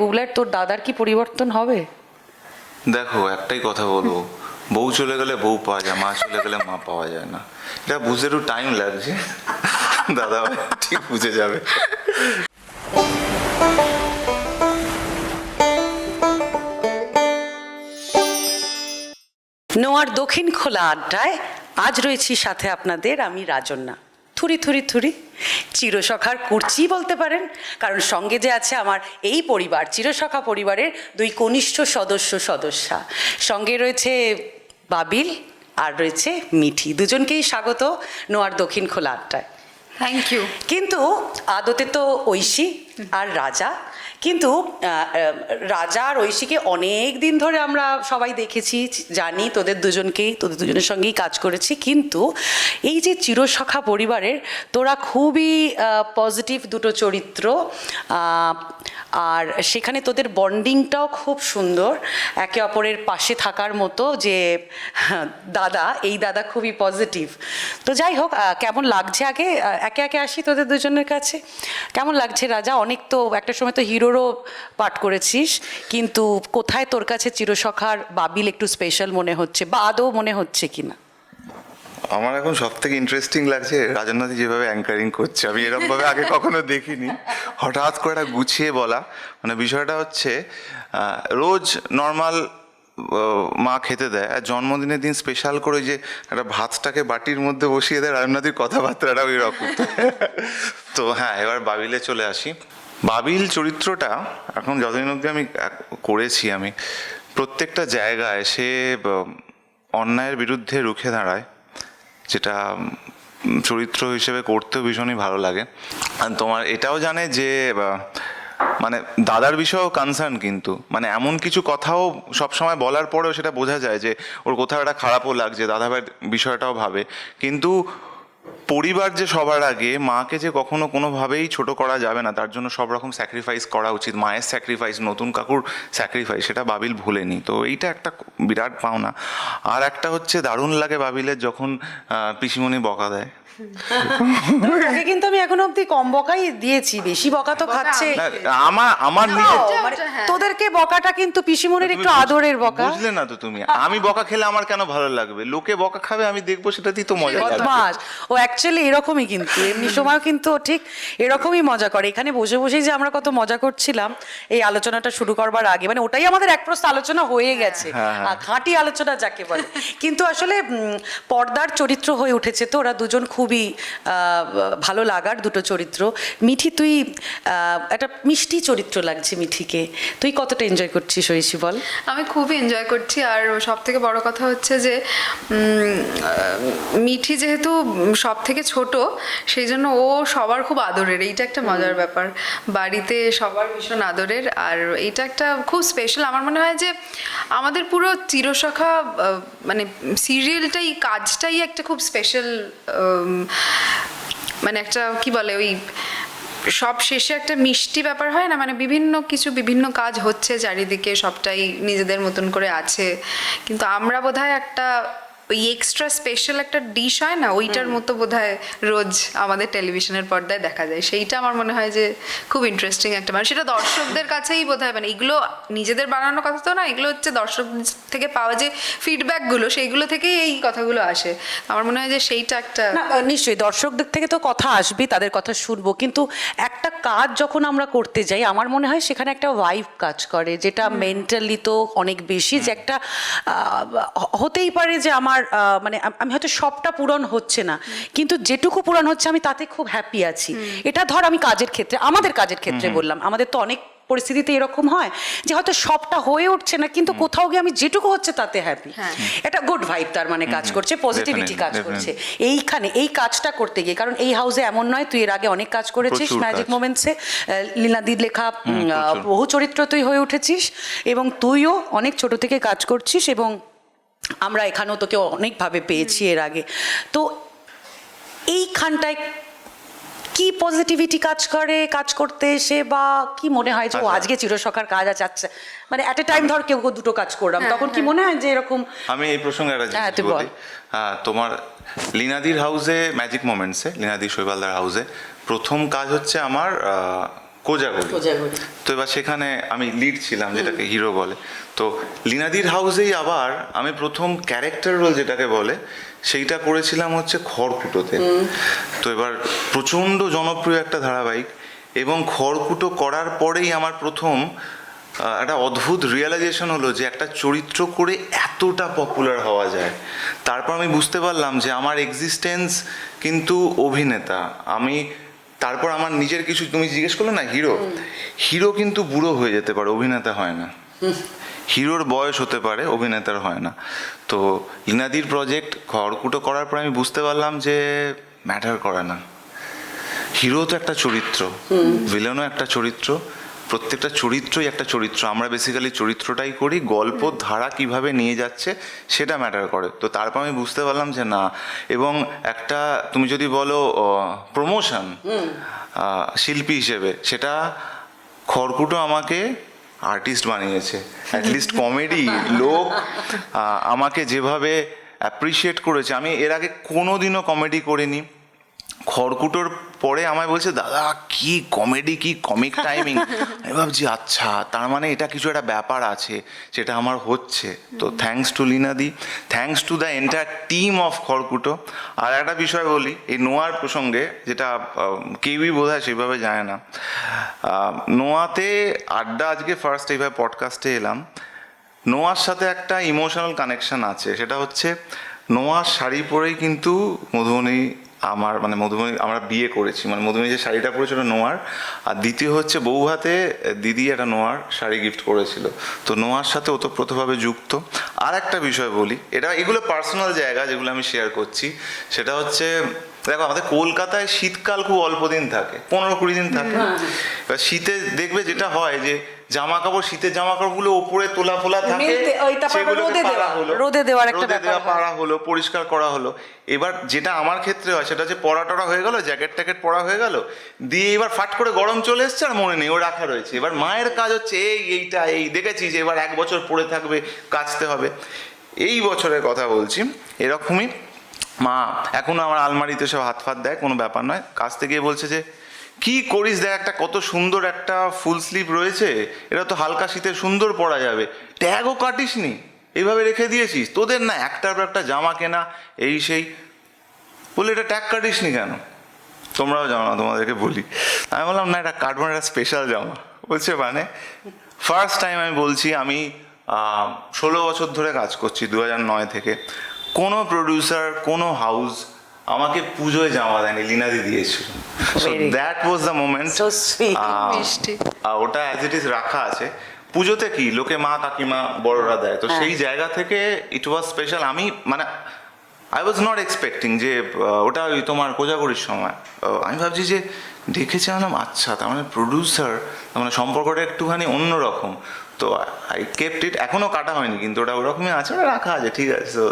বুবলার তোর দাদার কি পরিবর্তন হবে? দেখো একটাই কথা বলব। বউ চলে গেলে বউ পাওয়া যায় মা চলে গেলে মা পাওয়া যায় না। এটা বুঝতে একটু টাইম লাগছে। দাদা ঠিক বুঝে যাবে। নোয়ার দক্ষিণ খোলা আড্ডায় আজ রয়েছি সাথে আপনাদের আমি রাজন্যা। থুরি থুরি থুরি। চিরসখার কুর্চি বলতে পারেন কারণ সঙ্গে যে আছে আমার এই পরিবার চিরসখা পরিবারের দুই কনিষ্ঠ সদস্য সদস্যা। সঙ্গে রয়েছে বাবিল আর রয়েছে মিঠি। দুজনকেই স্বাগত নোয়ার দক্ষিণ খোলা আড্ডায়। থ্যাংক ইউ কিন্তু আদতে তো ঐশী আর রাজা। কিন্তু রাজা আর ঐশীকে অনেক দিন ধরে আমরা সবাই দেখেছি জানি তোদের দুজনকেই তোদের দুজনের সঙ্গেই কাজ করেছি। কিন্তু এই যে চিরসখা পরিবারের, তোরা খুবই পজিটিভ দুটো চরিত্র আর সেখানে তোদের বন্ডিংটাও খুব সুন্দর। একে অপরের পাশে থাকার মতো যে, দাদা, এই দাদা খুবই পজিটিভ তো যাই হোক কেমন লাগছে আগে? একে একে আসি তোদের দুজনের কাছে। কেমন লাগছে রাজা? অনেক তো, একটা সময় তো হিরোরও পাঠ করেছিস, কিন্তু কোথায় তোর কাছে চিরসখার বাবিল একটু স্পেশাল মনে হচ্ছে? বা আদৌ মনে হচ্ছে কিনা? আমার এখন সব থেকে ইন্টারেস্টিং লাগছে রাজনাথ যেভাবে অ্যাঙ্কারিং করছে। আমি এরকম ভাবে আগে কখনো দেখিনি। হঠাৎ করে একটা গুছিয়ে বলা মানে বিষয়টা হচ্ছে রোজ নর্মাল মা খেতে দেয় আর জন্মদিনের দিন স্পেশাল করে যে একটা ভাতটাকে বাটির মধ্যে বসিয়ে দেয় রাজনাথির কথাবার্তাটাও এরকম। তো হ্যাঁ এবার বাবিলে চলে আসি। বাবিল চরিত্রটা এখন যতদিন অবধি আমি করেছি আমি প্রত্যেকটা জায়গায় সে অন্যায়ের বিরুদ্ধে রুখে দাঁড়ায়। যেটা চরিত্র হিসেবে করতেও ভীষণই ভালো লাগে। আর তোমার এটাও জানে যে মানে দাদার বিষয়েও কনসার্ন কিন্তু। মানে এমন কিছু কথাও সবসময় বলার পরেও সেটা বোঝা যায় যে, ওর কোথাও একটা খারাপও লাগছে দাদা ভাইয়ের বিষয়টাও ভাবে। কিন্তু পরিবার যে সবার আগে মাকে যে কখনো কোনোভাবেই ছোট করা যাবে না তার জন্য সব রকম স্যাক্রিফাইস করা উচিত। মায়ের স্যাক্রিফাইস নতুন কাকুর স্যাক্রিফাইস সেটা বাবিল ভুলেনি। তো এইটা একটা বিরাট পাওনা। আর একটা হচ্ছে দারুণ লাগে বাবিলের যখন পিসিমণি বকা দেয়। তোকে কিন্তু আমি এখনও অব্দি কম বকাই দিয়েছি বেশি বকা তো খাচ্ছে। আমার আমার মানে তোদেরকে বকাটা কিন্তু পিসিমনির একটু আদরের বকা। বুঝলে না তো তুমি। আমি বকা খেলে আমার কেন ভালো লাগবে? লোকে বকা খাবে আমি দেখব সেটা সেটাতেই তো মজা বদমাস ও অ্যাকচুয়ালি এরকমই কিন্তু। এমনি সময়ও কিন্তু ও ঠিক এরকমই মজা করে। এখানে বসে বসেই যে আমরা কত মজা করছিলাম এই আলোচনাটা শুরু করবার আগে। মানে ওটাই আমাদের এক প্রস্ত আলোচনা হয়ে গেছে। হ্যাঁ, হ্যাঁ। আর খাঁটি আলোচনা যাকে বলে। কিন্তু আসলে পর্দার চরিত্র হয়ে উঠেছে তো। ওরা দুজন খুবই ভালো লাগার দুটো চরিত্র। মিঠি তুই একটা মিষ্টি চরিত্র লাগছে মিঠিকে। তুই কতটা এনজয় করছিস ঐশী বল? আমি খুবই এনজয় করছি। আর সব থেকে বড় কথা হচ্ছে যে মিঠি যেহেতু সব থেকে ছোট সেই জন্য ও সবার খুব আদরের। এইটা একটা মজার ব্যাপার। বাড়িতে সবার ভীষণ আদরের। আর এইটা একটা খুব স্পেশাল আমার মনে হয় যে আমাদের পুরো চিরসখা মানে সিরিয়ালটাই কাজটাই একটা খুব স্পেশাল মানে একটা কি বলে ওই সব শেষে একটা মিষ্টি ব্যাপার হয় না? মানে বিভিন্ন কিছু বিভিন্ন কাজ হচ্ছে চারিদিকে সবটাই নিজেদের মতন করে আছে। কিন্তু আমরা বোধহয় একটা ওই এক্সট্রা স্পেশাল একটা ডিশ হয় না ওইটার মতো বোধহয় রোজ আমাদের টেলিভিশনের পর্দায় দেখা যায়। সেইটা আমার মনে হয় যে খুব ইন্টারেস্টিং একটা মানে সেটা দর্শকদের কাছেই বোধহয় মানে এগুলো নিজেদের বানানোর কথা তো না এগুলো হচ্ছে দর্শক থেকে পাওয়া যে ফিডব্যাকগুলো সেইগুলো থেকেই এই কথাগুলো আসে। আমার মনে হয় যে সেইটা একটা না নিশ্চয়ই দর্শকদের থেকে তো কথা আসবে তাদের কথা শুনব। কিন্তু একটা কাজ যখন আমরা করতে যাই আমার মনে হয় সেখানে একটা ওয়াইফ কাজ করে যেটা মেন্টালি তো অনেক বেশি যে একটা হতেই পারে যে আমার আহ, মানে আমি হয়তো সবটা পূরণ হচ্ছে না। কিন্তু যেটুকু পূরণ হচ্ছে আমি তাতে খুব হ্যাপি আছি। এটা ধর আমি কাজের ক্ষেত্রে আমাদের কাজের ক্ষেত্রে বললাম। আমাদের তো অনেক পরিস্থিতিতে এরকম হয় যে হয়তো সবটা হয়ে উঠছে না কিন্তু কোথাও গিয়ে আমি যেটুকু হচ্ছে তাতে হ্যাপি হ্যাঁ। এটা গুড ভাইব তার মানে কাজ করছে পজিটিভিটি কাজ করছে। এইখানে এই কাজটা করতে গিয়ে কারণ এই হাউসে এমন নয় তুই এর আগে অনেক কাজ করেছিস ম্যাজিক। মোমেন্টসে লীলাদির লেখা আহ, বহু চরিত্র তুই হয়ে উঠেছিস এবং তুইও অনেক ছোট থেকে কাজ করছিস এবং আমরা এখানেও তোকে অনেকভাবে পেয়েছি এর আগে তো এইখানটায় কি পজিটিভিটি কাজ করে কাজ করতে এসে বা কি মনে হয় যে ও আচ্ছা। আজকে চিরসখার কাজ আছে আচ্ছা মানে অ্যাট এ টাইম ধর কেউ কেউ দুটো কাজ করলাম তখন কি মনে হয় যে এরকম আমি এই প্রসঙ্গে একটা হ্যাঁ, জিনিস বল। হ্যাঁ, তোমার লিনাদির হাউসে ম্যাজিক মোমেন্টসে লিনাদি শৈবালদার হাউসে প্রথম কাজ হচ্ছে আমার কোজাগরি। কোজাগরি। তো এবার সেখানে আমি লিড ছিলাম যেটাকে হিরো বলে। তো লিনাদির হাউসেই আবার আমি প্রথম ক্যারেক্টার রোল যেটাকে বলে সেইটা করেছিলাম হচ্ছে খড়কুটোতে। তো এবার প্রচণ্ড জনপ্রিয় একটা ধারাবাহিক এবং খড়কুটো করার পরেই আমার প্রথম একটা অদ্ভুত রিয়েলাইজেশন হলো যে একটা চরিত্র করে এতটা পপুলার হওয়া যায়। তারপর আমি বুঝতে পারলাম যে আমার এক্সিস্টেন্স কিন্তু অভিনেতা। আমি তারপর আমার নিজের কিছু তুমি জিজ্ঞেস করলে না হিরো। হিরো কিন্তু বুড়ো হয়ে যেতে পারে অভিনেতা হয় না। হিরোর বয়স হতে পারে অভিনেতার হয় না। তো ইনাদির প্রজেক্ট খড়কুটো করার পর আমি বুঝতে পারলাম যে ম্যাটার করে না। হিরো তো একটা চরিত্র ভিলেনও একটা চরিত্র। প্রত্যেকটা চরিত্রই একটা চরিত্র। আমরা বেসিক্যালি চরিত্রটাই করি গল্প ধারা কীভাবে নিয়ে যাচ্ছে সেটা ম্যাটার করে। তো তারপর আমি বুঝতে পারলাম যে না এবং একটা তুমি যদি বলো প্রমোশন শিল্পী হিসেবে সেটা খড়কুটো আমাকে আর্টিস্ট বানিয়েছে। অ্যাটলিস্ট কমেডি লোক আমাকে যেভাবে অ্যাপ্রিসিয়েট করেছে। আমি এর আগে কোনো দিনও কমেডি করিনি। খড়কুটোর পরে আমায় বলছে দাদা কি কমেডি কি কমিক টাইমিং আমি ভাবছি আচ্ছা তার মানে এটা কিছু একটা ব্যাপার আছে যেটা আমার হচ্ছে। তো thanks to লিনাদি thanks to the entire team of খড়কুটো আর একটা বিষয় বলি এই নোয়ার প্রসঙ্গে যেটা কেউই বোধ হয় সেভাবে জানে না। নোয়াতে আড্ডা আজকে ফার্স্ট এইভাবে পডকাস্টে এলাম। নোয়ার সাথে একটা ইমোশনাল কানেকশন আছে সেটা হচ্ছে নোয়ার শাড়ি পরেই কিন্তু মধুবনী আমার মানে মধুবনী আমরা বিয়ে করেছি। মানে মধুবনী যে শাড়িটা পরেছিল নোয়ার আর দ্বিতীয় হচ্ছে বউ হাতে দিদি একটা নোয়ার শাড়ি গিফট করেছিল। তো নোয়ার সাথে ওতপ্রোতভাবে যুক্ত। আর একটা বিষয় বলি এটা এগুলো পার্সোনাল জায়গা যেগুলো আমি শেয়ার করছি। সেটা হচ্ছে দেখো আমাদের কলকাতায় শীতকাল খুব অল্প দিন থাকে পনেরো কুড়ি দিন থাকে। এবার শীতে দেখবে যেটা হয় যে জামা কাপড় শীতের জামা কাপড়গুলো উপরে তোলা ফোলা থাকে সেগুলোকে রোদে পাড়া দেওয়া, হলো। রোদে দেওয়ার একটা রোদে দেওয়া পাড়া হলো পরিষ্কার করা হলো। এবার যেটা আমার ক্ষেত্রে হয় সেটা হচ্ছে পড়া টড়া হয়ে গেল জ্যাকেট ট্যাকেট পরা হয়ে গেল দিয়ে এবার ফাট করে গরম চলে এসছে আর মনে নেই ও রাখা রয়েছে। এবার মায়ের কাজ হচ্ছে এই এইটা এই দেখেছি যে এবার এক বছর পড়ে থাকবে কাচতে হবে। এই বছরের কথা বলছি এরকমই। মা এখনও আমার আলমারিতে সব হাত ফাত দেয় কোনো ব্যাপার নয়। কাছ থেকে বলছে যে কি করিস দেখ, একটা কত সুন্দর একটা ফুল স্লিভ রয়েছে, এটা তো হালকা শীতে সুন্দর পরা যাবে। ট্যাগও কাটিস নি এইভাবে রেখে দিয়েছিস, তোদের না একটার পর একটা জামা কেনা, এই সেই। বলে এটা ট্যাগ কাটিস নি কেন? তোমরাও জানো না, তোমাদেরকে বলি। আমি বললাম, না, এটা কাটবো একটা স্পেশাল জামা। বলছে মানে? ফার্স্ট টাইম আমি বলছি, আমি ষোলো বছর ধরে কাজ করছি দু নয় থেকে। কোনো প্রডিউসার কোনো হাউস আমাকে পুজোয় জামা দেয়নি লিনাদি দিয়েছিল। So that was the moment sweet. মিষ্টি। ওটা অ্যাজ ইট ইজ রাখা আছে। পুজোতে কি লোকে মা কাকিমা বড়রা দেয়। তো সেই জায়গা থেকে ইট ওয়াজ স্পেশাল আমি মানে আই ওয়াজ নট এক্সপেক্টিং যে ওটা ওই তোমার কোজাগরির সময়। আমি ভাবছি যে দেখেছি আনলাম আচ্ছা তার মানে প্রডিউসার তার মানে সম্পর্কটা একটুখানি অন্যরকম। তো আই কেপ্ট ইট এখনও কাটা হয়নি কিন্তু ওটা ওরকমই আছে ওটা রাখা আছে ঠিক আছে তো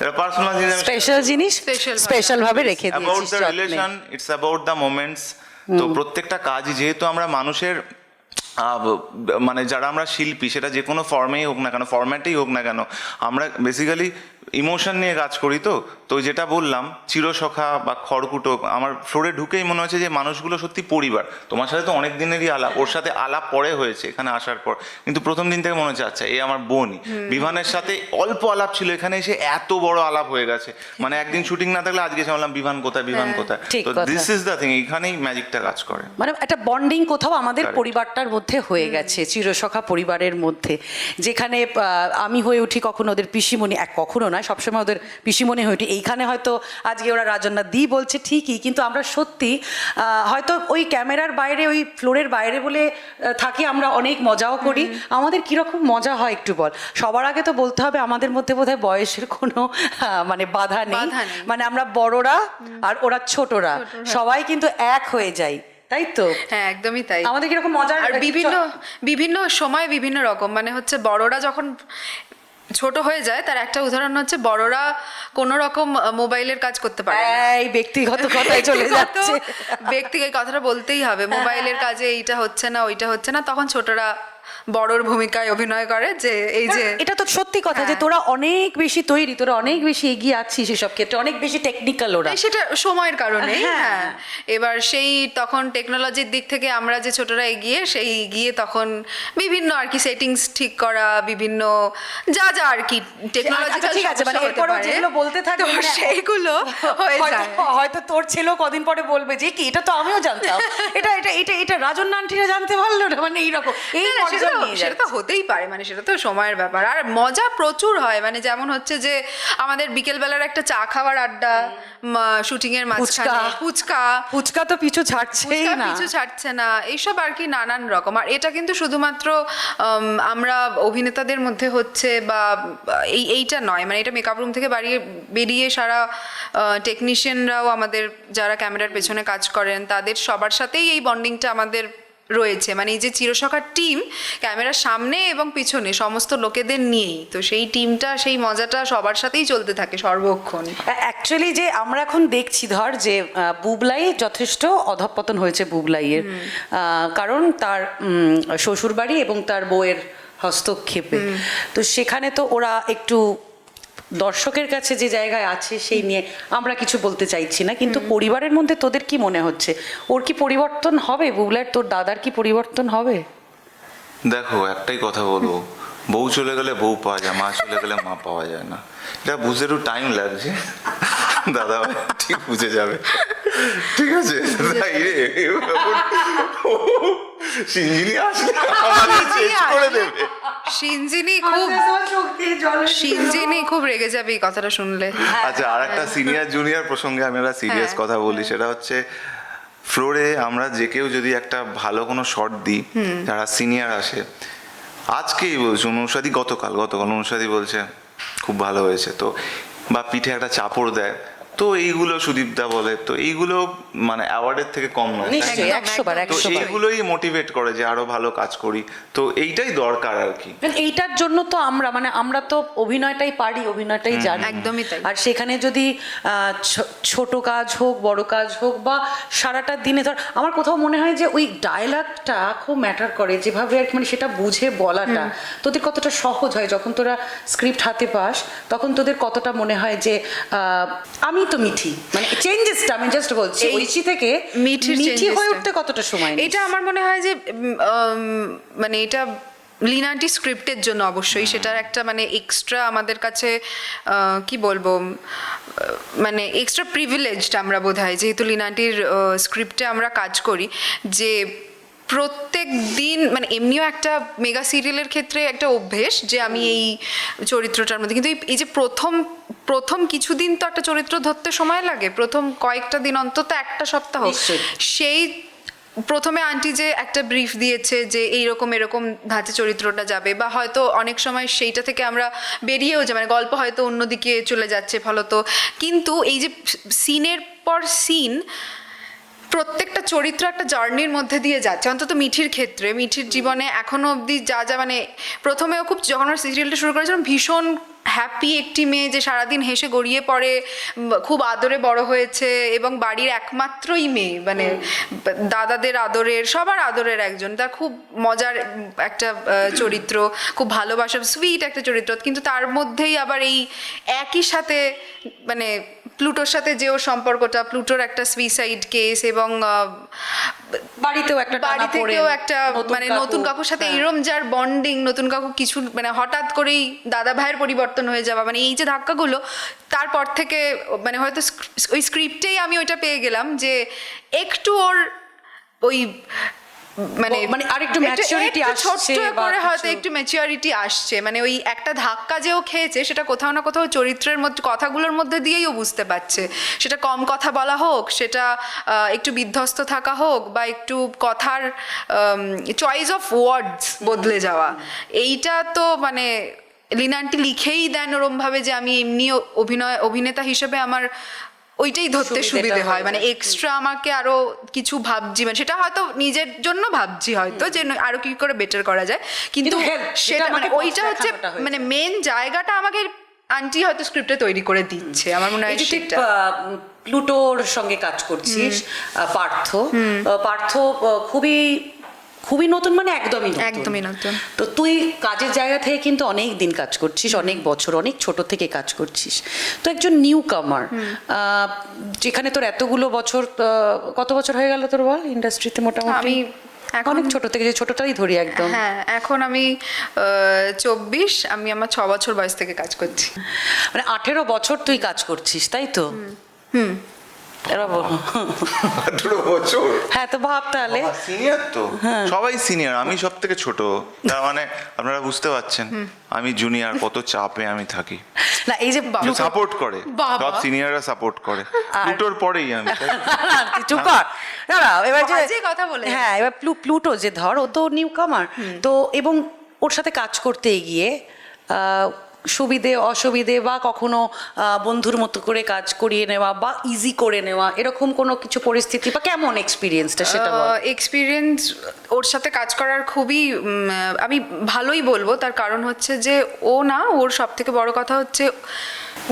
এটা পার্সোনাল জিনিস স্পেশাল জিনিস Special স্পেশাল ভাবে রেখে অ্যাবাউট দিয়েছিস the relation it's about the moments তো প্রত্যেকটা কাজ যেহেতু আমরা মানুষের আহ, মানে যারা আমরা শিল্পী সেটা যে কোনো ফর্মেই হোক না কেন ফর্ম্যাটেই হোক না কেন আমরা বেসিক্যালি ইমোশন নিয়ে কাজ করি তো। তো যেটা বললাম চিরসখা বা খড়কুটো আমার ফ্লোরে ঢুকেই মনে হচ্ছে যে মানুষগুলো সত্যি পরিবার। তোমার সাথে তো অনেক দিনেরই আলাপ ওর সাথে আলাপ পরে হয়েছে এখানে আসার পর। কিন্তু প্রথম দিন থেকে মনে হচ্ছে আচ্ছা এই আমার বোনই। বিভানের সাথে অল্প আলাপ ছিল এখানে এসে এত বড় আলাপ হয়ে গেছে। মানে একদিন শুটিং না থাকলে আজকে বললাম বিভান কোথায় বিভান কোথায়? ঠিক তো। দিস ইজ দ্য থিং এখানেই ম্যাজিকটা কাজ করে। মানে একটা বন্ডিং কোথাও আমাদের পরিবারটার মধ্যে হয়ে গেছে চিরসখা পরিবারের মধ্যে। যেখানে আমি হয়ে উঠি কখনো ওদের পিসিমণি এক কখনো নয় সবসময় ওদের পিসিমণি হয়ে। উঠি এইখানে হয়তো আজকে ওরা রাজন্না দি বলছে ঠিকই কিন্তু আমরা সত্যি হয়তো ওই ক্যামেরার বাইরে ওই ফ্লোরের বাইরে বলে থাকি আমরা অনেক মজাও করি। আমাদের কীরকম মজা হয় একটু বল। সবার আগে তো বলতে হবে আমাদের মধ্যে বোধহয় বয়সের কোনো মানে বাধা নেই। মানে আমরা বড়রা আর ওরা ছোটরা। সবাই কিন্তু এক হয়ে যাই তাই তো? হ্যাঁ একদমই তাই। আমাদের কীরকম মজার আর বিভিন্ন বিভিন্ন সময় বিভিন্ন রকম। মানে হচ্ছে বড়রা যখন ছোট হয়ে যায় তার একটা উদাহরণ হচ্ছে বড়রা কোনো রকম মোবাইলের কাজ করতে পারে না। এই ব্যক্তিগত কথায় চলে যাচ্ছে ব্যক্তিগত কথাটা বলতেই হবে মোবাইলের কাজে এইটা হচ্ছে না ওইটা হচ্ছে না তখন ছোটরা বড়র ভূমিকায় অভিনয় করে যে এই যে এটা তো সত্যি কথা যে হ্যাঁ। তোরা অনেক বেশি তৈরি তোরা অনেক বেশি এগিয়ে আছিস এসব ক্ষেত্রে অনেক বেশি টেকনিক্যাল ওরা। সেটা সময়ের কারণে হ্যাঁ। হ্যাঁ। এবার সেই তখন টেকনোলজির দিক থেকে আমরা যে ছোটরা এগিয়ে সেই গিয়ে তখন বিভিন্ন আর কি সেটিংস ঠিক করা বিভিন্ন যা যা আর কি টেকনোলজি আচ্ছা, ঠিক আছে মানে এরপরেও যেগুলো বলতে থাকবে মানে সেইগুলো হয়ে হয়তো- যায়। হয়তো তোর ছেলেও কদিন পরে বলবে যে কি এটা তো আমিও জানতাম। এটা এটা এটা এটা রাজন নান্টিরা জানতে পারল না মানে এইরকম। এই সেটা তো- সেটা তো হতেই পারে মানে সেটা তো সময়ের ব্যাপার। আর মজা প্রচুর হয় মানে যেমন হচ্ছে যে আমাদের বিকেল বেলার একটা চা খাওয়ার আড্ডা শুটিং এর মাঝখানে। ফুচকা। ফুচকা তো পিছু ছাড়ছেই না। পিছু ছাড়ছে না। এইসব আর কি নানান রকম। আর এটা কিন্তু শুধুমাত্র আমরা অভিনেতাদের মধ্যে হচ্ছে বা এই এইটা নয়। মানে এটা মেকআপ রুম থেকে বাড়িয়ে বেরিয়ে সারা টেকনিশিয়ানরাও আমাদের যারা ক্যামেরার পেছনে কাজ করেন তাদের সবার সাথেই এই বন্ডিংটা আমাদের রয়েছে। মানে এই যে চিরসখার টিম ক্যামেরার সামনে এবং পিছনে সমস্ত লোকেদের নিয়েই। তো সেই টিমটা সেই মজাটা সবার সাথেই চলতে থাকে সর্বক্ষণ। অ্যাকচুয়ালি যে আমরা এখন দেখছি ধর যে বুবলাই যথেষ্ট অধঃপতন হয়েছে বুবলাইয়ের। কারণ তার শ্বশুরবাড়ি এবং তার বউয়ের হস্তক্ষেপে। তো সেখানে তো ওরা একটু দর্শকের কাছে যে জায়গায় আছে সেই নিয়ে আমরা কিছু বলতে চাইছি না কিন্তু পরিবারের মধ্যে তোদের কি মনে হচ্ছে? ওর কি পরিবর্তন হবে? বুবলার তোর দাদার কি পরিবর্তন হবে? দেখো একটাই কথা বলব। বউ চলে গেলে বউ পাওয়া যায় মা চলে গেলে মা পাওয়া যায় না। এটা বুঝতে একটু টাইম লাগছে। দাদা ঠিক বুঝে যাবে। ঠিক আছে? সিঞ্জিনি আসলে আমাদের চেঞ্জ করে দেবে। সিনজিনি খুব সিনজিনি খুব রেগে যাবে এই কথাটা শুনলে। আচ্ছা আর একটা সিনিয়র জুনিয়র প্রসঙ্গে আমি একটা সিরিয়াস হ্যাঁ। কথা বলি সেটা হচ্ছে ফ্লোরে আমরা যে কেউ যদি একটা ভালো কোনো শট দিই যারা সিনিয়র আসে আজকেই বলছে অনুষাদি গতকাল গতকাল অনুষাদি বলছে খুব ভালো হয়েছে তো বা পিঠে একটা চাপড় দেয় তো এইগুলো সুদীপদা বলে তো এইগুলো মানে অ্যাওয়ার্ডের থেকে কম নয়। তো এইগুলোই মোটিভেট করে যে আরও ভালো কাজ করি। তো এইটাই দরকার আর কি। মানে এইটার জন্য তো আমরা মানে আমরা তো অভিনয়টাই পারি অভিনয়টাই জানি। একদমই তাই। আর সেখানে যদি আহ, ছোট কাজ হোক বড় কাজ হোক বা সারাটা দিনে ধর আমার কোথাও মনে হয় যে ওই ডায়লগটা খুব ম্যাটার করে যেভাবে আর কি মানে সেটা বুঝে বলাটা। তোদের কতটা সহজ হয় যখন তোরা স্ক্রিপ্ট হাতে পাস তখন তোদের কতটা মনে হয় যে আহ, তো মিঠি। মানে চেঞ্জেসটা আমি জাস্ট বলছি এই থেকে মিঠির মিঠি হয়ে। উঠতে কতটা সময় এটা আমার মনে হয় যে মানে এটা লিনান্টি স্ক্রিপ্টের জন্য অবশ্যই। সেটার একটা মানে এক্সট্রা আমাদের কাছে কি বলব মানে এক্সট্রা প্রিভিলেজড আমরা বোধ হয় যেহেতু লিনান্টির স্ক্রিপ্টে আমরা কাজ করি যে প্রত্যেক দিন মানে এমনিও একটা মেগা সিরিয়ালের ক্ষেত্রে একটা অভ্যেস যে আমি এই চরিত্রটার মধ্যে কিন্তু এই- এই যে প্রথম প্রথম কিছুদিন তো একটা চরিত্র ধরতে সময় লাগে প্রথম কয়েকটা দিন অন্তত একটা সপ্তাহ। সেই প্রথমে আন্টি যে একটা ব্রিফ দিয়েছে যে এইরকম এরকম ধাঁচে চরিত্রটা যাবে বা হয়তো অনেক সময় সেইটা থেকে আমরা বেরিয়েও যাই মানে গল্প হয়তো অন্যদিকে চলে যাচ্ছে ফলত। কিন্তু এই যে সিনের পর সিন প্রত্যেকটা চরিত্র একটা জার্নির মধ্যে দিয়ে যাচ্ছে। অন্তত মিঠির ক্ষেত্রে। মিঠির জীবনে এখনও অবধি যা যা মানে প্রথমেও খুব যখন আমরা সিরিয়ালটা শুরু করেছিলাম, ভীষণ হ্যাপি একটি মেয়ে যে সারাদিন হেসে গড়িয়ে পড়ে খুব আদরে বড় হয়েছে এবং বাড়ির একমাত্রই মেয়ে। মানে দাদাদের আদরের, সবার আদরের একজন। তার খুব মজার একটা চরিত্র, খুব ভালোবাসার সুইট একটা চরিত্র। কিন্তু তার মধ্যেই আবার এই একই সাথে মানে প্লুটোর সাথে যে ওর সম্পর্কটা প্লুটোর একটা সুইসাইড কেস এবং বাড়িতেও একটা বাড়ি থেকেও একটা মানে নতুন কাকুর সাথে হ্যাঁ। এরম যার বন্ডিং নতুন কাকু কিছু মানে হঠাৎ করেই দাদা ভাইয়ের পরিবর্তন হয়ে যাওয়া মানে এই যে ধাক্কাগুলো তারপর থেকে মানে হয়তো ওই স্ক্রিপ্টেই আমি ওইটা পেয়ে গেলাম যে একটু ওর ওই মানে মানে আরেকটু একটু আসছে করে হয়তো একটু ম্যাচিউরিটি আসছে। মানে ওই একটা ধাক্কা যেও খেয়েছে সেটা কোথাও না কোথাও চরিত্রের মধ্যে কথাগুলোর মধ্যে দিয়েই ও বুঝতে পারছে। সেটা কম কথা বলা হোক সেটা একটু বিধ্বস্ত থাকা হোক বা একটু কথার চয়েস অফ ওয়ার্ডস বদলে যাওয়া। এইটা তো মানে লিনান্টি লিখেই দেন ওরমভাবে যে আমি এমনি অভিনয় অভিনেতা হিসেবে আমার ওইটাই ধরতে সুবিধে হয়। মানে এক্সট্রা আমাকে আরও কিছু ভাবছি মানে সেটা হয়তো নিজের জন্য ভাবছি হয়তো যে আরও কি করে বেটার করা যায়। কিন্তু কিন্তু সেটা মানে ওইটা হচ্ছে মানে মেন জায়গাটা আমাকে আন্টি হয়তো স্ক্রিপ্টে তৈরি করে দিচ্ছে। আমার মনে হয় সেটা। প্লুটোর সঙ্গে কাজ করছিস পার্থ। পার্থ খুবই খুবই নতুন মানে একদমই একদমই নতুন। তো তুই কাজের জায়গা থেকে কিন্তু অনেক দিন কাজ করছিস অনেক বছর অনেক ছোট থেকে কাজ করছিস। তো একজন নিউ কামার যেখানে তোর এতগুলো বছর কত বছর হয়ে গেল তোর বল ইন্ডাস্ট্রিতে মোটামুটি? আমি এখন অনেক ছোট থেকে যে ছোটটাই ধরি একদম। হ্যাঁ এখন আমি চব্বিশ আমি আমার ছ বছর বয়স থেকে কাজ করছি। মানে আঠেরো বছর তুই কাজ করছিস তাই তো? হুম। আঠেরো বছর। হ্যাঁ তো ভাব তাহলে। সিনিয়র তো? সবাই সিনিয়র আমি সব থেকে ছোট। তার মানে আপনারা বুঝতে পারছেন আমি জুনিয়র কত চাপে আমি থাকি। না এই যে সাপোর্ট করে। বাবা। সব সিনিয়ররা সাপোর্ট করে। দুটোর পরেই আমি? তুই চুপ কর। না না এবার যে কথা বলে। হ্যাঁ এবার প্লু প্লুটো যে ধর ও তো নিউ কামার তো এবং ওর সাথে কাজ করতে গিয়ে আহ, সুবিধে অসুবিধে বা কখনো বন্ধুর মতো করে কাজ করিয়ে নেওয়া বা ইজি করে নেওয়া এরকম কোনো কিছু পরিস্থিতি বা কেমন এক্সপিরিয়েন্সটা সেটা এক্সপিরিয়েন্স ওর সাথে কাজ করার খুবই আমি ভালোই বলব। তার কারণ হচ্ছে যে ও না ওর সব থেকে বড় কথা হচ্ছে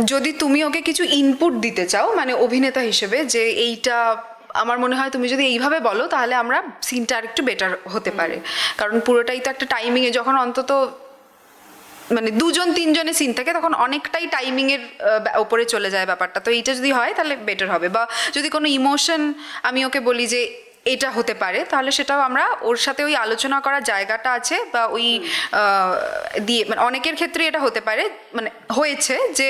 যদি তুমি ওকে কিছু ইনপুট দিতে চাও মানে অভিনেতা হিসেবে যে এইটা আমার মনে হয় তুমি যদি এইভাবে বলো তাহলে আমরা সিনটা আর একটু বেটার হতে পারে। কারণ পুরোটাই তো একটা টাইমিংয়ে যখন অন্তত মানে দুজন তিনজনের সিন থাকে তখন অনেকটাই টাইমিং এর আহ, ওপরে চলে যায় ব্যাপারটা। তো এইটা যদি হয় তাহলে বেটার হবে। বা যদি কোনো ইমোশন আমি ওকে বলি যে এটা হতে পারে তাহলে সেটাও আমরা ওর সাথে ওই আলোচনা করার জায়গাটা আছে বা ওই দিয়ে মানে অনেকের ক্ষেত্রে এটা হতে পারে মানে হয়েছে যে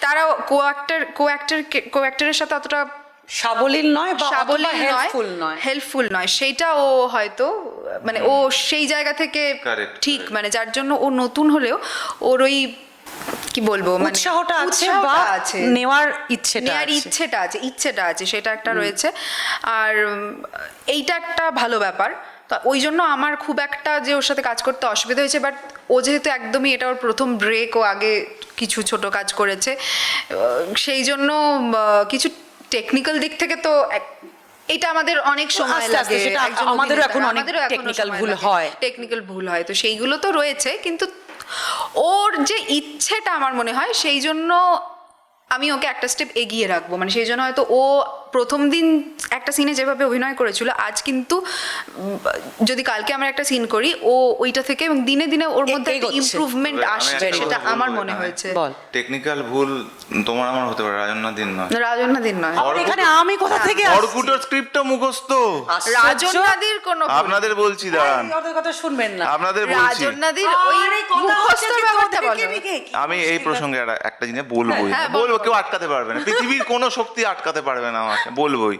তারা কো অ্যাক্টার কো অ্যাক্টার কো অ্যাক্টারের সাথে অতটা সাবলীল নয় বা সাবলীল নয় হেল্পফুল নয়। হেল্পফুল নয়। সেইটা ও হয়তো মানে ও সেই জায়গা থেকে ঠিক মানে যার জন্য ও নতুন হলেও ওর ওই কি বলব মানে উৎসাহটা আছে বা আছে। নেওয়ার ইচ্ছেটা নেওয়ার ইচ্ছেটা আছে ইচ্ছেটা আছে সেটা একটা রয়েছে। আর এইটা একটা ভালো ব্যাপার। তো ওই জন্য আমার খুব একটা যে ওর সাথে কাজ করতে অসুবিধা হয়েছে বাট ও যেহেতু একদমই এটা ওর প্রথম ব্রেক ও আগে কিছু ছোট কাজ করেছে সেই জন্য কিছু টেকনিক্যাল দিক থেকে তো এটা আমাদের অনেক সময় লাগে। আমাদেরও এখন অনেক সময় ভুল হয়। টেকনিক্যাল ভুল হয়। তো সেইগুলো তো রয়েছে কিন্তু ওর যে ইচ্ছেটা আমার মনে হয় সেই জন্য আমি ওকে একটা স্টেপ এগিয়ে রাখব। মানে সেই জন্য হয়তো ও প্রথম দিন একটা সিনে যেভাবে অভিনয় করেছিল আজ কিন্তু যদি কালকে আমরা একটা সিন করি ও ওইটা থেকে এবং দিনে দিনে ওর মধ্যে ইমপ্রুভমেন্ট আসছে সেটা আমার মনে হয়েছে। বল। টেকনিক্যাল ভুল তোমার আমার হতে পারে রাজন্নাদিন নয়। রাজন্না দিন নয়। আবার এখানে আমি কোথা থেকে? অর্কুটের স্ক্রিপ্টটা মুখস্থ। রাজন্নাদির কোনো আপনাদের বলছি দাঁড়ান। এই কথা শুনবেন না। আপনাদের বলছি। রাজন্নাদির ওই আরে মুখস্থ ব্যাপারটা বলো। আমি এই প্রসঙ্গে একটা- একটা জিনিস বলব। হ্যাঁ, বলব কেউ আটকাতে পারবে না। পৃথিবীর কোনো শক্তি আটকাতে পারবে না বলবোই।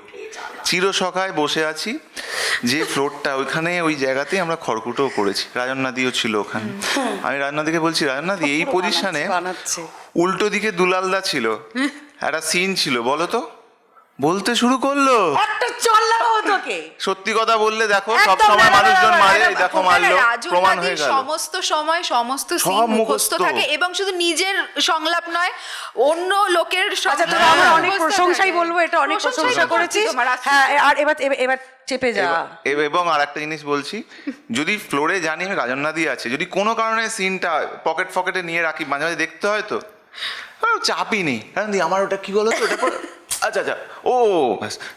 চিরসখায় বসে আছি যে ফ্লোরটা ওইখানে ওই জায়গাতেই আমরা খড়কুটো করেছি। রাজন্নাদিও ছিল ওখানে। আমি রাজনাদিকে বলছি রাজনাদি এই পজিশনে উল্টো দিকে দুলালদা ছিল। একটা সিন ছিল বলো তো? বলতে শুরু করল। একটা তোকে সত্যি কথা বললে দেখো সব সময় মানুষজন মারে দেখো মারলো প্রমাণ হয়ে গেল। সমস্ত সময় সমস্ত সিন মুখস্থ। থাকে এবং শুধু নিজের সংলাপ নয় অন্য লোকের আচ্ছা তোরা আমরা অনেক প্রশংসাই বলব এটা অনেক প্রশংসা তো করছি। হ্যাঁ আর এবার এবার- চেপে যা। এব- আর একটা জিনিস বলছি যদি ফ্লোরে জানি আমি রাজন্নাদি আছে যদি কোনো কারণে সিনটা পকেট ফকেটে নিয়ে রাখি মাঝে মাঝে দেখতে হয় তো? চাপই নেই। কারণ আমার ওটা কি বলো তো ওটা আচ্ছা আচ্ছা ও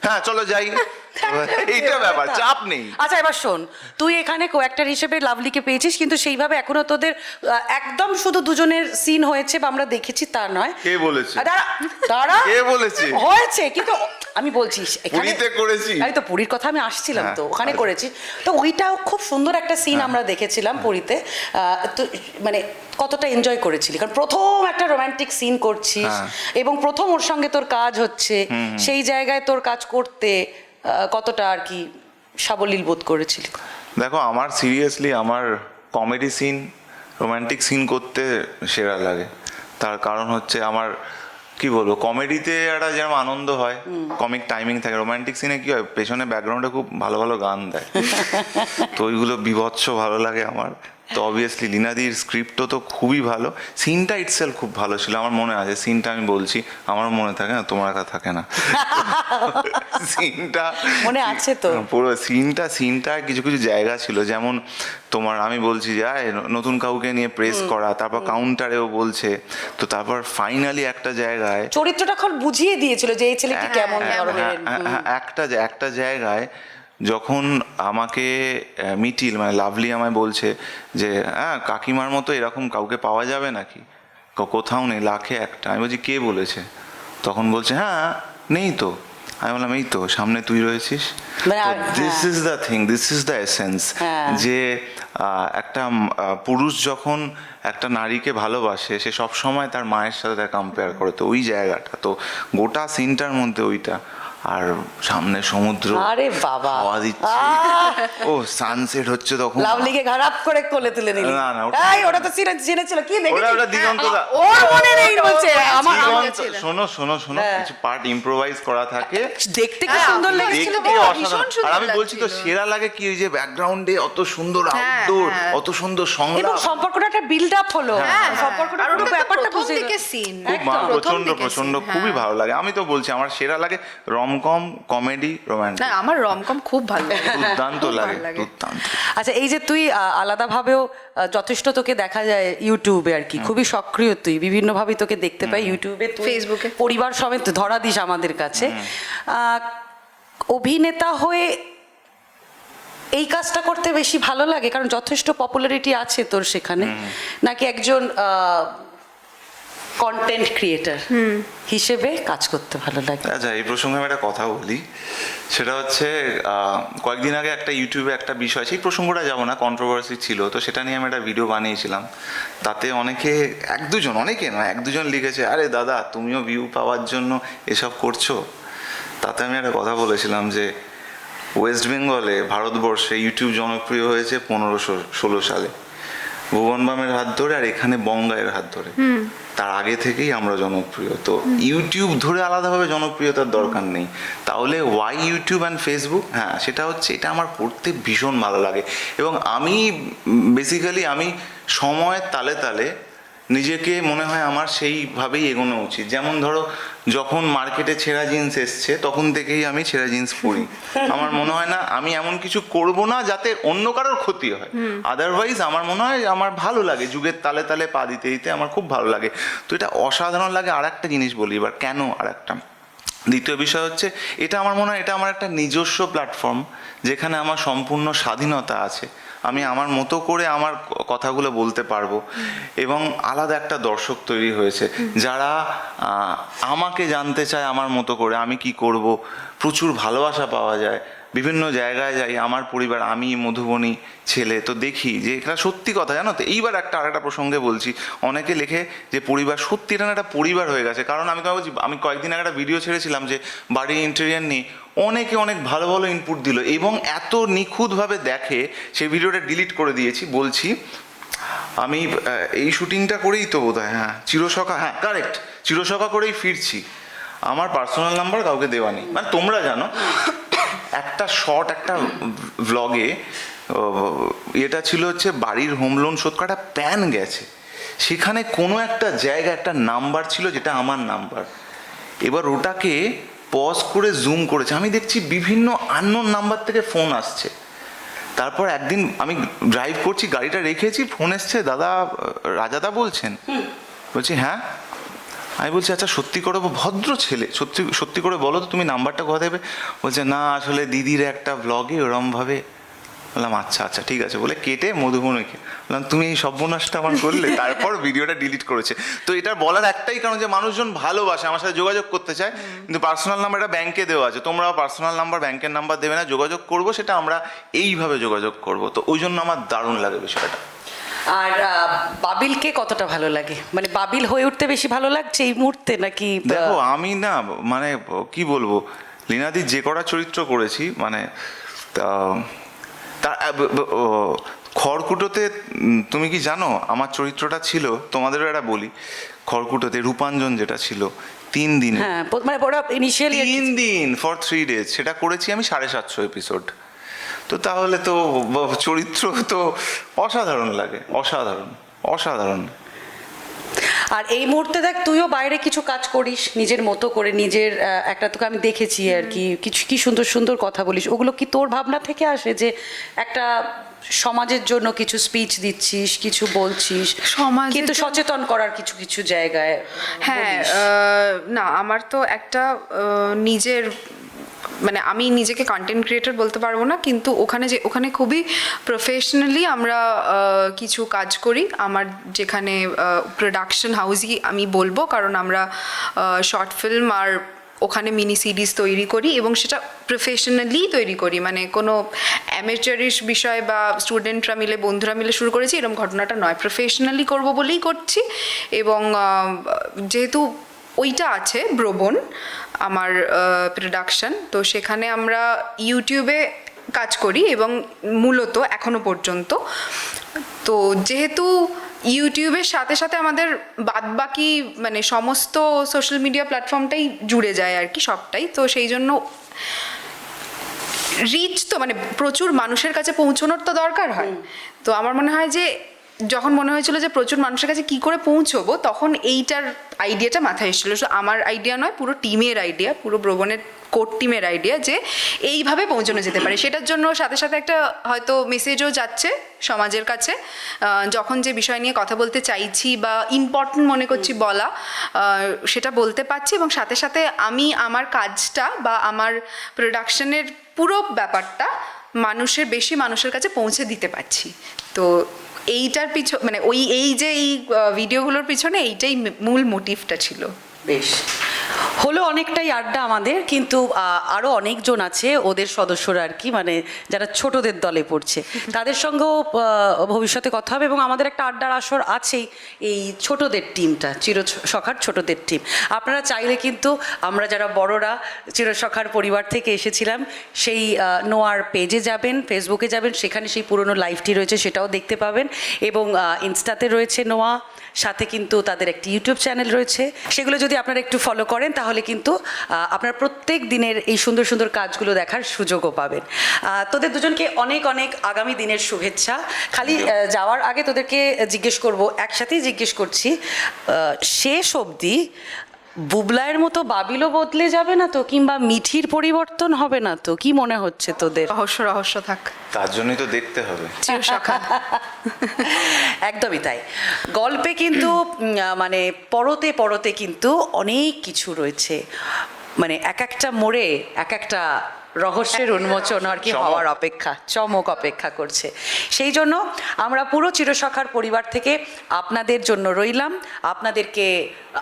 হ্যাঁ চলো যাই। এইটা ব্যাপার চাপ নেই। আচ্ছা এবার শোন তুই এখানে কো অ্যাক্টর হিসেবে লাভলিকে পেয়েছিস কিন্তু সেইভাবে এখনও তোদের একদম শুধু দুজনের সিন হয়েছে বা আমরা দেখেছি তা নয়। কে বলেছে? দাঁড়া দাঁড়া। কে বলেছে? হয়েছে কিন্তু আমি বলছি পুরীতে করেছি। আমি তো পুরীর কথা আমি আসছিলাম হ্যাঁ, তো ওখানে আচ্ছা। করেছি। তো ওইটাও খুব সুন্দর একটা সিন আমরা দেখেছিলাম পুরীতে। আহ, তো মানে কতটা এনজয় করেছিলি? কারণ প্রথম একটা রোমান্টিক সিন করছিস হ্যাঁ। এবং প্রথম ওর সঙ্গে তোর কাজ হচ্ছে সেই জায়গায় তোর কাজ করতে কতটা আর কি সাবলীল বোধ করেছিলি? দেখো আমার সিরিয়াসলি আমার কমেডি সিন রোমান্টিক সিন করতে সেরা লাগে। তার কারণ হচ্ছে আমার কি বলব কমেডিতে একটা যেরকম আনন্দ হয় কমিক টাইমিং থাকে। রোমান্টিক সিনে কি হয় পেছনে ব্যাকগ্রাউন্ডে খুব ভালো ভালো গান দেয়। তো ওইগুলো বিভৎস ভালো লাগে আমার। তো অবভিয়াসলি লিনাদির স্ক্রিপ্টও তো খুবই ভালো। সিনটা ইটসেল খুব ভালো ছিল আমার মনে আছে। সিনটা আমি বলছি আমার মনে থাকে না তোমার একা থাকে না। সিনটা মনে আছে তো। পুরো সিনটা সিনটা কিছু কিছু জায়গা ছিল। যেমন তোমার আমি বলছি যে আয় নতুন কাউকে নিয়ে প্রেস করা তারপর কাউন্টারেও বলছে। তো তারপর ফাইনালি একটা জায়গায় চরিত্রটা খুব বুঝিয়ে দিয়েছিল যে এই ছেলেটি কেমন হ্যাঁ, ধরনের হ্যাঁ, হ্যাঁ, একটা একটা জায়গায় যখন আমাকে মিটিল মানে লাভলি আমায় বলছে যে হ্যাঁ কাকিমার মতো এরকম কাউকে পাওয়া যাবে নাকি? কোথাও নেই লাখে একটা। আমি বলছি কে বলেছে? তখন বলছে হ্যাঁ নেই তো। আমি বললাম এই তো সামনে তুই রয়েছিস। This. Is the thing this is the essence. যে একটা পুরুষ যখন একটা নারীকে ভালোবাসে সে সব সময় তার মায়ের সাথে তার কম্পেয়ার করে। তো ওই জায়গাটা তো গোটা সিনটার মধ্যে ওইটা। আর সামনে সমুদ্র আরে বাবা। হাওয়া দিচ্ছে। ও সানসেট হচ্ছে তখন। লাভলিকে খারাপ করে কোলে তুলে নিলি। না, না, ওটা- এই ওটা তো চিনে চিনেছিল। কি দেখেছিস? ওটা ওটা দিগন্ত দা ওর মনে নেই বলছে। আমার শোনো শোনো শোনো হ্যাঁ। কিছু পার্ট ইম্প্রোভাইজ করা থাকে। দেখতে কি হ্যাঁ, সুন্দর লেগেছিল দেখতে আর আমি বলছি তো সেরা লাগে কি? ওই যে ব্যাকগ্রাউন্ডে অত সুন্দর হ্যাঁ, আউটডোর হ্যাঁ। অত সুন্দর এবং সম্পর্কটা একটা বিল্ড আপ হলো। হ্যাঁ, সম্পর্কটা আর ওটা ব্যাপারটা বুঝে দিকের scene। একদম। প্রচণ্ড প্রচণ্ড খুবই হ্যাঁ। ভালো লাগে। আমি তো বলছি আমার সেরা লাগে রমকম কমেডি রোম্যান্টিক না আমার রমকম খুব ভালো লাগে। দুর্দান্ত লাগে দুর্দান্ত। আচ্ছা এই যে তুই আলাদাভাবেও যথেষ্ট তোকে দেখা যায় ইউটিউবে আর কি। খুবই সক্রিয় তুই বিভিন্নভাবে তোকে দেখতে পাই ইউটিউবে। তুই ফেসবুকে। পরিবার সমেত ধরা দিস আমাদের কাছে। অভিনেতা হয়ে এই কাজটা করতে বেশি ভালো লাগে কারণ যথেষ্ট পপুলারিটি আছে তোর সেখানে। নাকি একজন কন্টেন্ট ক্রিয়েটার হিসেবে কাজ করতে ভালো লাগে। আচ্ছা এই প্রসঙ্গে আমি একটা কথা বলি। সেটা হচ্ছে কয়েকদিন আগে একটা ইউটিউবে একটা বিষয় সেই প্রসঙ্গটা যাব না কন্ট্রোভার্সি ছিল, তো সেটা নিয়ে আমি একটা ভিডিও বানিয়েছিলাম। তাতে অনেকে, এক দুজন, অনেকে না এক দুজন লিখেছে, আরে দাদা, তুমিও ভিউ পাওয়ার জন্য এসব করছ? তাতে আমি একটা কথা বলেছিলাম যে ওয়েস্ট বেঙ্গলে ভারতবর্ষে ইউটিউব জনপ্রিয় হয়েছে পনেরোশো ষোলো সালে। ভুবন বামের হাত ধরে আর এখানে বঙ্গায়ের হাত ধরে। তার আগে থেকেই আমরা জনপ্রিয়। তো ইউটিউব ধরে আলাদাভাবে জনপ্রিয়তার দরকার নেই। তাহলে ওয়াই ইউটিউব অ্যান্ড ফেসবুক হ্যাঁ সেটা হচ্ছে এটা আমার পড়তে ভীষণ ভালো লাগে। এবং আমি বেসিক্যালি আমি সময়ের তালে তালে নিজেকে মনে হয় আমার সেইভাবেই এগোনো উচিত। যেমন ধরো যখন মার্কেটে ছেঁড়া জিন্স এসছে তখন থেকেই আমি ছেঁড়া জিন্স পরি। আমার মনে হয় না আমি এমন কিছু করব না যাতে অন্য কারোর ক্ষতি হয়। আদারওয়াইজ আমার মনে হয় আমার ভালো লাগে। যুগের তালে তালে পা দিতে দিতে আমার খুব ভালো লাগে। তো এটা অসাধারণ লাগে আর একটা জিনিস বলি এবার কেন আর একটা দ্বিতীয় বিষয় হচ্ছে এটা আমার মনে হয় এটা আমার একটা নিজস্ব প্ল্যাটফর্ম যেখানে আমার সম্পূর্ণ স্বাধীনতা আছে। আমি আমার মতো করে আমার কথাগুলো বলতে পারব। এবং আলাদা একটা দর্শক তৈরি হয়েছে, যারা আমাকে জানতে চায় আমার মতো করে, আমি কি করব? প্রচুর ভালোবাসা পাওয়া যায় বিভিন্ন জায়গায় যাই, আমার পরিবার, আমি মধুবনী ছেলে, তো দেখি যে এটা সত্যি কথা, জানো তো? এইবার একটা, আরেকটা প্রসঙ্গে বলছি। অনেকে লেখে যে পরিবার সত্যি এটা একটা পরিবার হয়ে গেছে। কারণ আমি তোমাকে বলছি, আমি কয়েকদিন আগে একটা ভিডিও ছেড়েছিলাম যে বাড়ির ইন্টেরিয়ার নিয়ে অনেকে অনেক ভালো ভালো ইনপুট দিল এবং এত নিখুঁতভাবে দেখে সেই ভিডিওটা ডিলিট করে দিয়েছি। বলছি, আমি এই শুটিংটা করেই তো বোধ হয় হ্যাঁ চিরসখা হ্যাঁ কারেক্ট চিরসখা করেই ফিরছি। আমার পার্সোনাল নাম্বার কাউকে দেওয়া নেই। মানে তোমরা জানো একটা শর্ট একটা ভ্লগে এটা ছিল হচ্ছে বাড়ির হোম লোন শোধ করা প্যান গেছে। সেখানে কোনো একটা জায়গা একটা নাম্বার ছিল যেটা আমার নাম্বার এবার ওটাকে পজ করে জুম করেছে। আমি দেখছি বিভিন্ন আননোন নাম্বার থেকে ফোন আসছে। তারপর একদিন আমি ড্রাইভ করছি গাড়িটা রেখেছি ফোন এসছে দাদা রাজাদা বলছেন? বলছি হ্যাঁ? আমি বলছি আচ্ছা সত্যি করে ভদ্র ছেলে। সত্যি সত্যি করে বলো তো তুমি নাম্বারটা কোথা দেবে? বলছে না আসলে দিদির একটা ব্লগে ওরমভাবে বললাম আচ্ছা আচ্ছা ঠিক আছে। বলে কেটে মধুবনীকে। বললাম তুমি এই সর্বনাশটা আমার করলে। তারপর ভিডিওটা ডিলিট করেছে। তো এটার বলার একটাই কারণ যে মানুষজন ভালোবাসে আমার সাথে যোগাযোগ করতে চায়। কিন্তু পার্সোনাল নাম্বারটা ব্যাংকে দেওয়া আছে। তোমরা পার্সোনাল নাম্বার ব্যাংকের নাম্বার দেবে না যোগাযোগ করব সেটা আমরা এইভাবে যোগাযোগ করব। তো ওই জন্য আমার দারুণ লাগে বিষয়টা। আর বাবিলকে কতটা ভালো লাগে? মানে বাবিল হয়ে উঠতে বেশি ভালো লাগছে এই মুহূর্তে নাকি দেখো আমি না মানে কি বলব? লীনাদির যে কটা চরিত্র করেছি মানে তার খড়কুটোতে তুমি কি জানো? আমার চরিত্রটা ছিল তোমাদেরও এটা বলি খড়কুটোতে রূপাঞ্জন যেটা ছিল তিন দিন। হ্যাঁ মানে ওরা ইনিশিয়ালি তিন দিন ফর থ্রি ডেজ সেটা করেছি আমি সাড়ে সাতশো এপিসোড তো তাহলে তো চরিত্র তো অসাধারণ লাগে অসাধারণ অসাধারণ। আর এই মুহূর্তে দেখ তুইও বাইরে কিছু কাজ করিস নিজের মতো করে নিজের একটা তোকে আমি দেখেছি আর কি কিছু কি সুন্দর সুন্দর কথা বলিস। ওগুলো কি তোর ভাবনা থেকে আসে যে একটা সমাজের জন্য কিছু স্পিচ দিচ্ছিস কিছু বলছিস? সমাজের কিন্তু সচেতন করার কিছু কিছু জায়গায় হ্যাঁ না আমার তো একটা নিজের মানে আমি নিজেকে কন্টেন্ট ক্রিয়েটর বলতে পারব না, কিন্তু ওখানে যে, ওখানে খুবই প্রফেশনালি আমরা কিছু কাজ করি। আমার যেখানে প্রোডাকশন হাউসই আমি বলব, কারণ আমরা শর্ট ফিল্ম আর ওখানে মিনি সিরিজ তৈরি করি এবং সেটা প্রফেশনালি তৈরি করি। মানে কোনো অ্যামেচারিশ বিষয় বা স্টুডেন্টরা মিলে, বন্ধুরা মিলে শুরু করেছি এরকম ঘটনাটা নয়। প্রফেশনালি করব বলেই করছি এবং যেহেতু ওইটা আছে ব্রবন আমার প্রোডাকশন তো সেখানে আমরা ইউটিউবে কাজ করি এবং মূলত এখনও পর্যন্ত। তো যেহেতু ইউটিউবের সাথে সাথে আমাদের বাদবাকি মানে সমস্ত সোশ্যাল মিডিয়া প্ল্যাটফর্মটাই জুড়ে যায় আর কি সবটাই তো সেই জন্য রিচ তো মানে প্রচুর মানুষের কাছে পৌঁছানোর তো দরকার হয়। তো আমার মনে হয় যে যখন মনে হয়েছিল যে প্রচুর মানুষের কাছে কি করে পৌঁছবো, তখন এইটার আইডিয়াটা মাথায় এসেছিল। শুধু আমার আইডিয়া নয়, পুরো টিমের আইডিয়া পুরো ভ্রমণের কোর টিমের আইডিয়া যে এইভাবে পৌঁছানো যেতে পারে। সেটার জন্য সাথে সাথে একটা হয়তো মেসেজও যাচ্ছে সমাজের কাছে। যখন যে বিষয় নিয়ে কথা বলতে চাইছি বা ইম্পর্টেন্ট মনে করছি বলা সেটা বলতে পারছি এবং সাথে সাথে আমি আমার কাজটা বা আমার প্রোডাকশনের পুরো ব্যাপারটা মানুষের, বেশি মানুষের কাছে পৌঁছে দিতে পারছি। তো এইটার পিছনে মানে ওই এই যে এই ভিডিওগুলোর পিছনে এইটাই মূল মোটিভটা ছিল। বেশ। হলো অনেকটাই আড্ডা আমাদের কিন্তু আরও অনেকজন আছে ওদের সদস্যরা আর কি মানে যারা ছোটদের দলে পড়ছে। তাদের সঙ্গেও ভবিষ্যতে কথা হবে এবং আমাদের একটা আড্ডার আসর আছেই এই ছোটদের টিমটা চির চিরসখার ছোটদের টিম। আপনারা চাইলে কিন্তু আমরা যারা বড়রা চিরসখার পরিবার থেকে এসেছিলাম সেই নোয়ার পেজে যাবেন ফেসবুকে যাবেন সেখানে সেই পুরনো লাইভটি রয়েছে সেটাও দেখতে পাবেন। এবং ইনস্টাতে রয়েছে নোয়া সাথে কিন্তু তাদের একটি ইউটিউব চ্যানেল রয়েছে। সেগুলো যদি আপনারা একটু ফলো করেন, তাহলে কিন্তু আপনার প্রত্যেক দিনের এই সুন্দর সুন্দর কাজগুলো দেখার সুযোগও পাবেন। তোদের দুজনকে অনেক অনেক আগামী দিনের শুভেচ্ছা। খালি যাওয়ার আগে তোদেরকে জিজ্ঞেস করব, একসাথেই জিজ্ঞেস করছি শেষ অবধি বুবলায়ের মতো বাবিলও বদলে যাবে না তো কিংবা মিঠির পরিবর্তন হবে না তো? কি মনে হচ্ছে তোদের? রহস্য রহস্য থাক। তার জন্যই তো দেখতে হবে। একদমই তাই। গল্পে কিন্তু মানে পরতে পরতে কিন্তু অনেক কিছু রয়েছে। মানে এক একটা মোড়ে এক একটা রহস্যের উন্মোচন আর কি হওয়ার অপেক্ষা চমক অপেক্ষা করছে। সেই জন্য আমরা পুরো চিরসখার পরিবার থেকে আপনাদের জন্য রইলাম আপনাদেরকে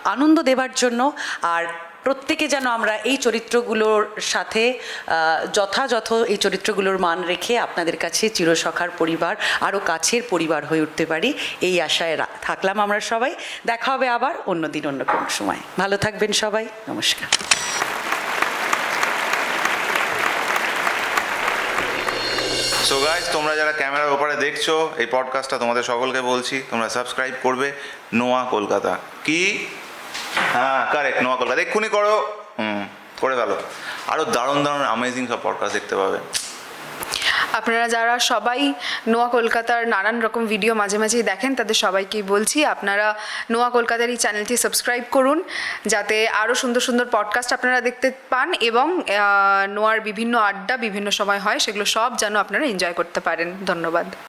আনন্দ দেবার জন্য আর প্রত্যেকে যেন আমরা এই চরিত্রগুলোর সাথে যথাযথ এই চরিত্রগুলোর মান রেখে আপনাদের কাছে চিরসখার পরিবার আরও কাছের পরিবার হয়ে উঠতে পারি এই আশায় থাকলাম আমরা সবাই। দেখা হবে আবার অন্য দিন অন্য কোনো সময়। ভালো থাকবেন সবাই। নমস্কার। সো গাইজ তোমরা যারা ক্যামেরার ওপারে দেখছ, এই পডকাস্টটা তোমাদের সকলকে বলছি, তোমরা সাবস্ক্রাইব করবে নোয়া কলকাতা। কি? হ্যাঁ কারেক্ট নোয়া কলকাতা। এক্ষুনি করো। হুম, করে ফেলো। আরও দারুণ দারুণ অ্যামেজিং সব পডকাস্ট দেখতে পাবে। আপনারা যারা সবাই নোয়া কলকাতার নানান রকম ভিডিও মাঝে মাঝেই দেখেন, তাদের সবাইকেই বলছি, আপনারা নোয়া কলকাতার এই চ্যানেলটি সাবস্ক্রাইব করুন, যাতে আরও সুন্দর সুন্দর পডকাস্ট আপনারা দেখতে পান এবং নোয়ার বিভিন্ন আড্ডা বিভিন্ন সময় হয়, সেগুলো সব যেন আপনারা এনজয় করতে পারেন। ধন্যবাদ।